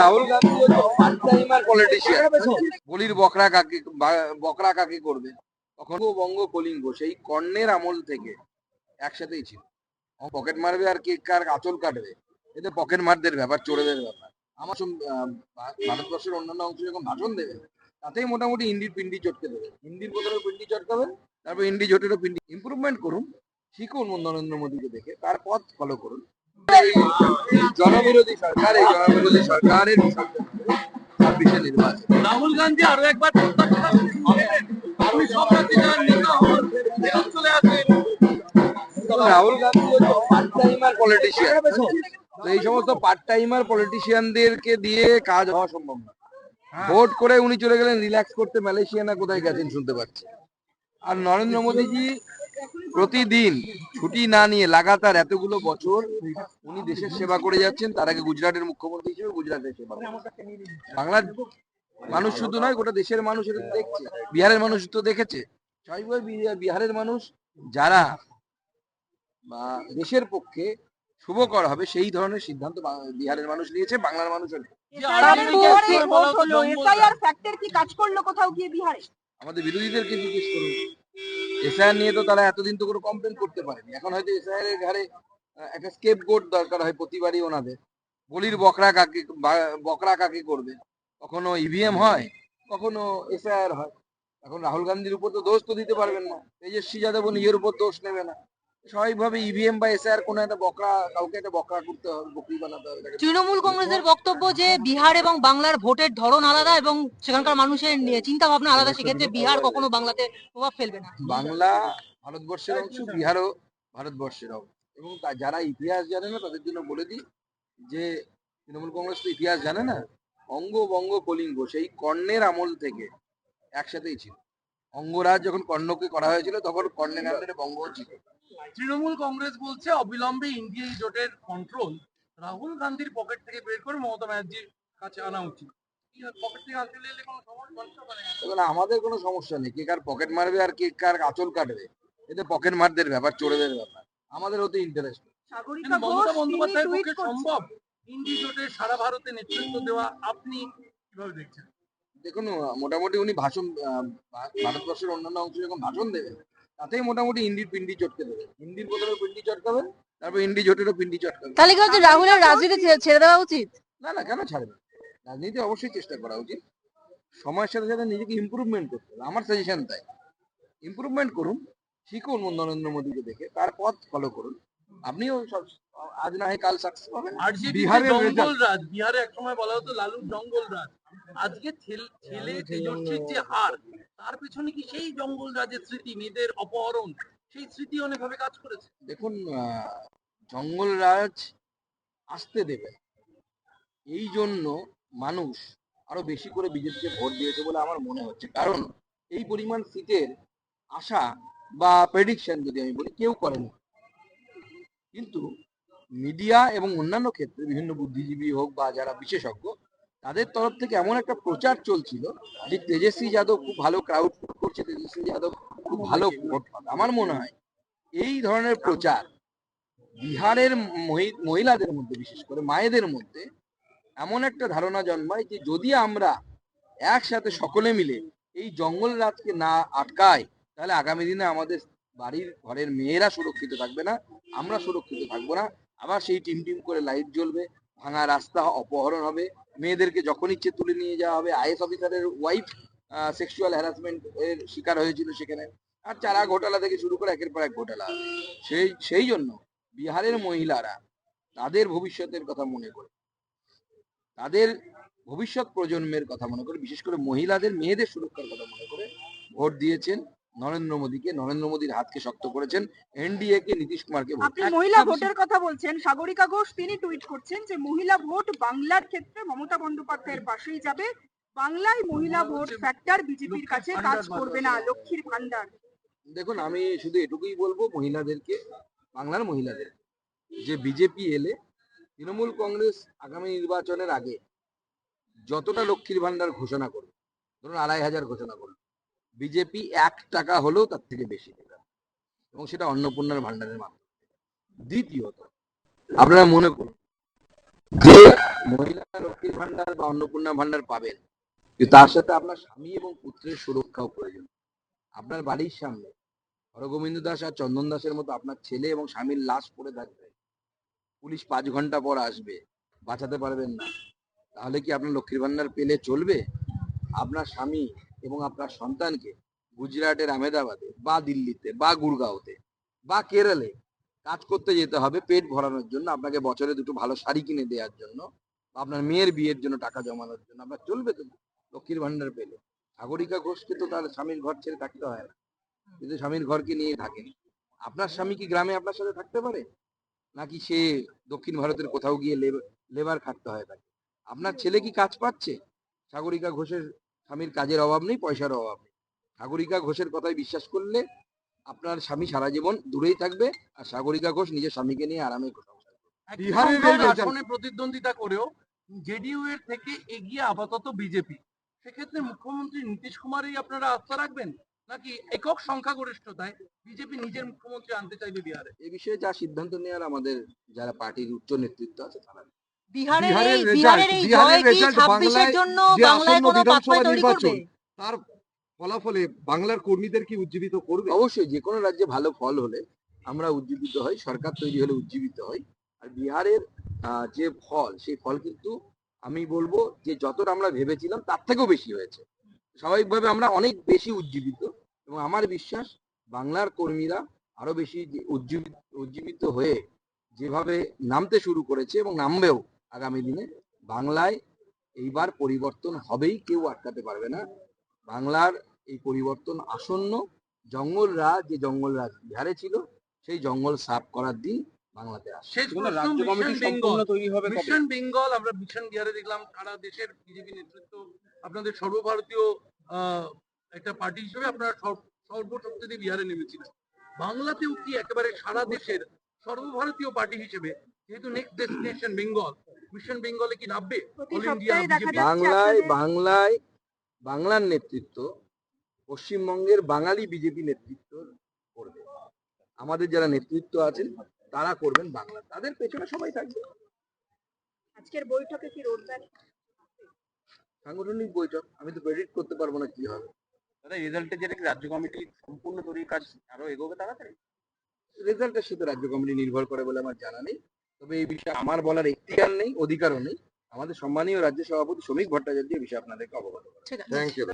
Rahul Gandhi politician বলির বকরা কাকে বকরা কাকে করবে? তখন বঙ্গ কলিঙ্গ সেই কর্ণের আমল থেকে একসাথেই ছিল। পকেট মারবে আর কে, কার আঁচল কাটবে? এতে পকেট মারদের ব্যাপার, চোরেদের ব্যাপার। আমার ভারতবর্ষের অন্যান্য অংশ যখন ভাষণ দেবে, তাতেই মোটামুটি ইন্ডির পিন্ডি চটকে দেবে। হিন্দির প্রথমে পিন্ডি চটকাবেন তারপর ইন্ডি জোটেরও পিন্ডি। ইমপ্রুভমেন্ট করুন, শিখুন নরেন্দ্র মোদীকে দেখে, তার পথ ফলো করুন। জনবিরোধী সরকার এই জনবিরোধী সরকারের ছাব্বিশে নির্বাচন। রাহুল গান্ধী আরও একবার Rahul Gandhi part timer politician এই সমস্ত পার্ট টাইমার পলিটিশিয়ানদেরকে দিয়ে কাজ হওয়া সম্ভব না। ভোট করে উনি চলে গেলেন রিল্যাক্স করতে মালয়েশিয়া না কোথায় গেছেন শুনতে পাচ্ছি। আর নরেন্দ্র মোদীজি প্রতিদিন ছুটি না নিয়ে লাগাতার এতগুলো বছর উনি দেশের সেবা করে যাচ্ছেন তার আগে গুজরাটের মুখ্যমন্ত্রী হিসেবে গুজরাটের সেবা বাংলার মানুষ শুধু নয় গোটা দেশের মানুষ এটা দেখছে বিহারের মানুষ তো দেখেছে। বিহারের মানুষ যারা বা দেশের পক্ষে শুভকর হবে সেই ধরনের সিদ্ধান্ত বিহারের মানুষ নিয়েছে বাংলার কোথাও আমাদের বিরোধীদেরকে জিজ্ঞেস করুন। এসআইআর নিয়ে তো তারা এতদিন তো কোনো কমপ্লেন করতে পারেনি। এখন হয়তো এসআইআর এর ঘাড়ে একটা স্কেপ গোট দরকার হয় প্রতিবারই ওনাদের। বলির বকরা কাকে বকরা কাকে করবে? কখনো ইভিএম হয়, কখনো এসআইআর হয়। এখন রাহুল গান্ধীর উপর তো দোষ তো দিতে পারবেন না। তেজস্বী যাদব নিজের উপর দোষ নেবে না। স্বাভাবিকভাবে ইভিএম বা এসআইআর কোনো একটা বকরা কাউকে একটা বকরা করতে হবে বকরি বানাতে হবে তৃণমূল কংগ্রেসের বক্তব্য যে বিহার এবং বাংলার ভোটের ধরন আলাদা এবং সেখানকার মানুষের চিন্তা ভাবনা আলাদা সেক্ষেত্রে বিহার কখনো বাংলাতে প্রভাব ফেলবে না। বাংলা ভারতবর্ষের অংশ বিহারও ভারতবর্ষের অংশ। এবং যারা ইতিহাস জানে না তাদের জন্য বলে দিই যে তৃণমূল কংগ্রেস তো ইতিহাস জানে না অঙ্গ বঙ্গ কলিঙ্গ সেই কর্ণের আমল থেকে একসাথেই ছিল। অঙ্গরাজ যখন কর্ণকে করা হয়েছিল তখন কর্ণের আন্ডারে বঙ্গ ছিল। তৃণমূল কংগ্রেস বলছে অবিলম্বে ইন্ডিয়া জোটের কন্ট্রোল রাহুল গান্ধীর পকেট থেকে বের করে মমতা ব্যানার্জির কাছে আনা উচিত। মানে? আমাদের কোনো সমস্যা নেই কে কার পকেট মারবে আর কে কার আঁচল কাটবে। এতে পকেট মারদের ব্যাপার চোরেদের ব্যাপার। আমাদের হতে ইন্টারেস্ট মমতা বন্দ্যোপাধ্যায়ের পক্ষে সম্ভব? ইন্ডি জোটের সারা ভারতে নেতৃত্ব দেওয়া আপনি কীভাবে দেখছেন? দেখুন মোটামুটি উনি ভাষণ ভারতবর্ষের অন্যান্য অংশ যখন ভাষণ দেবেন তাতেই মোটামুটি ইন্ডির পিন্ডি চটকে দেবেন। হিন্দির প্রথমে পিন্ডি চটকাবেন তারপর ইন্ডি জোটেরও পিন্ডি চটকাবেন। তাহলে কি হচ্ছে রাহুলের রাজনীতি ছেড়ে দেওয়া উচিত? না না কেন ছাড়বেন রাজনীতি অবশ্যই চেষ্টা করা উচিত। সময়ের সাথে সাথে নিজেকে ইমপ্রুভমেন্ট করতে হবে। আমার সাজেশন তাই। ইমপ্রুভমেন্ট করুন শিখুন নরেন্দ্র মোদীকে দেখে তার পথ ফলো করুন। আপনিও সব আজ না হয় কাল সাকসেস পাবেন। বিহারের জঙ্গল রাজ বিহারে একসময় বলা হতো লালুর জঙ্গল রাজ। আজকে ছেলে তেজস্বীর যে হার তার পেছনে কি সেই জঙ্গল রাজের স্মৃতি মেয়েদের অপহরণ সেই স্মৃতি অনেকভাবে কাজ করেছে? দেখুন আহ, জঙ্গলরাজ আসতে দেবে। এই জন্য মানুষ আরও বেশি করে বিজেপিকে ভোট দিয়েছে বলে আমার মনে হচ্ছে। কারণ এই পরিমাণ সিটের আশা বা প্রেডিকশন যদি আমি বলি কেউ করেনি কিন্তু মিডিয়া এবং অন্যান্য ক্ষেত্রে বিভিন্ন বুদ্ধিজীবী হোক বা যারা বিশেষজ্ঞ তাদের তরফ থেকে এমন একটা প্রচার চলছিল যে তেজস্বী যাদব খুব ভালো ক্রাউড করছে, তেজস্বী যাদব খুব ভালো আমার মনে হয় এই ধরনের প্রচার বিহারের মহি- মহিলাদের মধ্যে, বিশেষ করে মায়েদের মধ্যে এমন একটা ধারণা জন্মায় যে যদি আমরা একসাথে সকলে মিলে এই জঙ্গল রাজকে না আটকায় তাহলে আগামী দিনে আমাদের বাড়ির ঘরের মেয়েরা সুরক্ষিত থাকবে না, আমরা সুরক্ষিত থাকব না। আবার সেই টিম টিম করে লাইট জ্বলবে, ভাঙা রাস্তা অপহরণ হবে মেয়েদেরকে যখন ইচ্ছে তুলে নিয়ে যাওয়া হবে, আইএস অফিসারের ওয়াইফ সেক্সুয়াল হ্যারাসমেন্ট এর শিকার হয়েছিল সেখানে। আর চারা ঘোটালা থেকে শুরু করে একের পর এক ঘোটালা। সেই সেই জন্য বিহারের মহিলারা তাদের ভবিষ্যতের কথা মনে করে, তাদের ভবিষ্যৎ প্রজন্মের কথা মনে করে, বিশেষ করে মহিলাদের, মেয়েদের সুরক্ষার কথা মনে করে, ভোট দিয়েছেন। নরেন্দ্র মোদীকে নরেন্দ্র মোদীর হাতকে শক্ত করেছেন এনডিএ কে নীতিশ কুমারকে আপনি মহিলা ভোটের কথা বলছেন সাগরিকা ঘোষ তিনি টুইট করছেন যে মহিলা ভোট বাংলার ক্ষেত্রে মমতা বন্দ্যোপাধ্যায়ের পাশেই যাবে। বাংলায় মহিলা ভোট ফ্যাক্টর বিজেপির কাছে কাজ করবে না লক্ষ্মীর ভান্ডার দেখুন আমি শুধু এটুকুই বলব মহিলাদেরকে বাংলার মহিলাদের যে বিজেপি এলে তৃণমূল কংগ্রেস আগামী নির্বাচনের আগে যতটা লক্ষ্মীর ভান্ডার ঘোষণা করবে ধরুন আড়াই হাজার ঘোষণা করবে বিজেপি এক টাকা হলেও তার থেকে বেশি দেবে। এবং সেটা অন্নপূর্ণার ভান্ডারের মাধ্যমে দ্বিতীয়ত, আপনারা মনে করুন, যে মহিলা লক্ষ্মীর ভান্ডার বা অন্নপূর্ণা ভান্ডার পাবেন তার সাথে আপনার স্বামী এবং পুত্রের সুরক্ষাও প্রয়োজন। আপনার বাড়ির সামনে হরগোবিন্দ দাস আর চন্দন দাসের মতো আপনার ছেলে এবং স্বামীর লাশ পড়ে থাকবে। পুলিশ পাঁচ ঘণ্টা পর আসবে, বাঁচাতে পারবেন না। তাহলে কি আপনার লক্ষ্মীর ভান্ডার পেলে চলবে? আপনার স্বামী এবং আপনার সন্তানকে গুজরাটের আহমেদাবাদে বা দিল্লিতে বা গুরগাঁওতে বা কেরলে কাজ করতে যেতে হবে পেট ভরানোর জন্য, আপনাকে বছরে দুটো ভালো শাড়ি কিনে দেওয়ার জন্য আপনার মেয়ের বিয়ের জন্য টাকা জমানোর জন্য আপনার চলবে তো লক্ষ্মীর ভান্ডার পেলে। সাগরিকা ঘোষকে তো তার স্বামীর ঘর ছেড়ে থাকতে হয় না। কিন্তু স্বামীর ঘরকে নিয়ে থাকেন। আপনার স্বামী কি গ্রামে আপনার সাথে থাকতে পারে? নাকি সে দক্ষিণ ভারতের কোথাও গিয়ে লেবার খাটতে হয় তাকে? আপনার ছেলে কি কাজ পাচ্ছে? সাগরিকা ঘোষের স্বামীর কাজের অভাব নেই পয়সার অভাব নেই। সাগরিকা ঘোষের কথায় বিশ্বাস করলে আপনার স্বামী সারা জীবন দূরেই থাকবে আর সাগরিকা ঘোষ নিজের স্বামীকে নিয়ে আরামে আসনে প্রতিদ্বন্দ্বিতা করেও জেডিইউ এর থেকে এগিয়ে আপাতত বিজেপি। সেক্ষেত্রে মুখ্যমন্ত্রী নীতিশ কুমারই আপনারা আস্থা রাখবেন? নাকি একক সংখ্যাগরিষ্ঠতায় বিজেপি নিজের মুখ্যমন্ত্রী আনতে চাইবে বিহারে? এ বিষয়ে যা সিদ্ধান্ত নেওয়ার আমাদের যারা পার্টির উচ্চ নেতৃত্ব আছে তারা। বিহারের বিহারের এই বিহারের এই জয় কি result ছাব্বিশের জন্য যে বাংলায় কোনো পাথর তৈরি করবে? তার ফলাফলে বাংলার কর্মীদের কি উজ্জীবিত করবে? অবশ্যই যে কোনো রাজ্যে ভালো ফল হলে আমরা উজ্জীবিত হই সরকার তৈরি হলে উজ্জীবিত হই। আর বিহারের যে ফল সেই ফল কিন্তু আমি বলব যে যতটা আমরা ভেবেছিলাম তার থেকেও বেশি হয়েছে। স্বাভাবিকভাবে আমরা অনেক বেশি উজ্জীবিত এবং আমার বিশ্বাস বাংলার কর্মীরা আরও বেশি উজ্জীবিত উজ্জীবিত হয়ে যেভাবে নামতে শুরু করেছে এবং নামবেও আগামী দিনে বাংলায় এইবার পরিবর্তন হবেই কেউ আটকাতে পারবে না। বাংলার এই পরিবর্তন আসন্ন জঙ্গল রাজ যে জঙ্গল রাজ বিহারে ছিল সেই জঙ্গল সাফ করার দিন বাংলাতে আসছে রাজ্য কমিটি সম্পূর্ণ বেঙ্গল। তৈরি হবে মিশন বেঙ্গল আমরা মিশন বিহারে দেখলাম সারা দেশের বিজেপি নেতৃত্ব আপনাদের সর্বভারতীয় আহ, একটা পার্টি হিসেবে আপনারা সর্ব- সর্বশক্তি বিহারে নেমেছিলেন বাংলাতেও কি একেবারে সারা দেশের সর্বভারতীয় পার্টি হিসেবে যেহেতু নেক্সট ডেস্টিনেশন বেঙ্গল মিশন বেঙ্গলে কি নামবে? বাংলায় বাংলায় বাংলার নেতৃত্ব পশ্চিমবঙ্গের বাঙালি বিজেপি নেতৃত্ব করবে। আমাদের যারা নেতৃত্ব আছেন তারা করবেন বাংলা। তাদের পেছনে সবাই থাকবে। আজকের বৈঠকে কি রোডম্যাপ সাংগঠনিক বৈঠক আমি তো প্রেডিক্ট করতে পারব না কি হবে। দাদা রেজাল্টে যেটা কি রাজ্য কমিটি সম্পূর্ণ তৈরির কাজ আরও এগোবে তাড়াতাড়ি? রেজাল্টের সাথে রাজ্য কমিটি নির্ভর করে বলে আমার জানা নেই। তবে এই বিষয়ে আমার বলার এখতিয়ার নেই অধিকারও নেই। আমাদের সম্মানীয় রাজ্য সভাপতি শ্রমিক ভট্টাচার্য এই বিষয়ে আপনাদেরকে অবগত থ্যাংক ইউ